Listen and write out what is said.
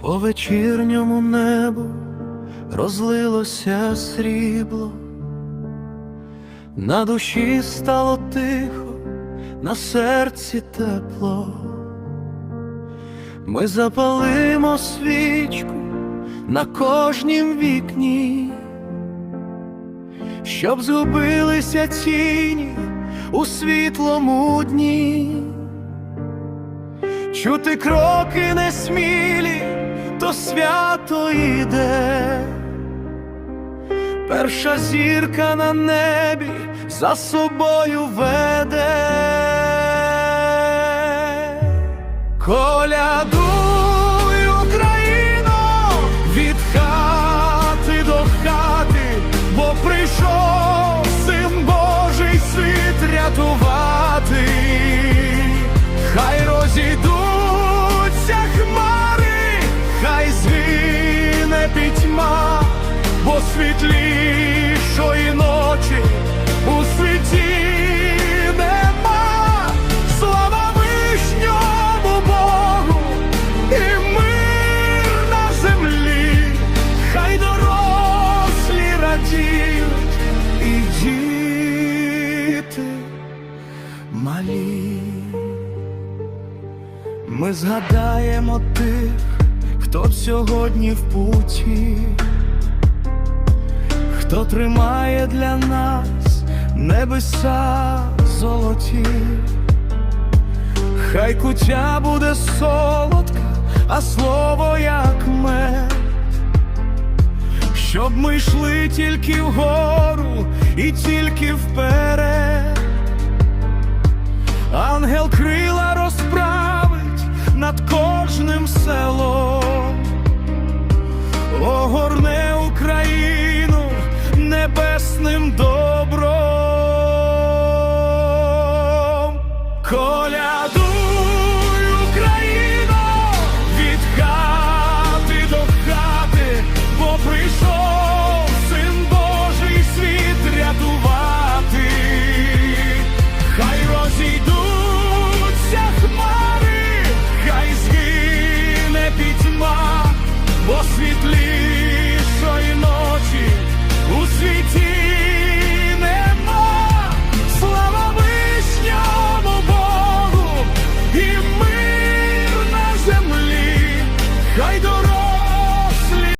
По вечірньому небу розлилося срібло, на душі стало тихо, на серці тепло. Ми запалимо свічку на кожнім вікні, щоб згубилися тіні у світлому дні. Чути кроки несмілі, то свято йде. Перша зірка на небі за собою веде. Колядуй, бо світлішої ночі у світі нема. Слава вишньому Богу і мир на землі, хай дорослі радіють і діти малі. Ми згадаємо тих, хто сьогодні в путі, хто тримає для нас небеса золоті, хай куття буде солодка, а слово як мед, щоб ми йшли тільки вгору і тільки вперед. Ангел крила розправить над кожним селом, огорне небесним добром.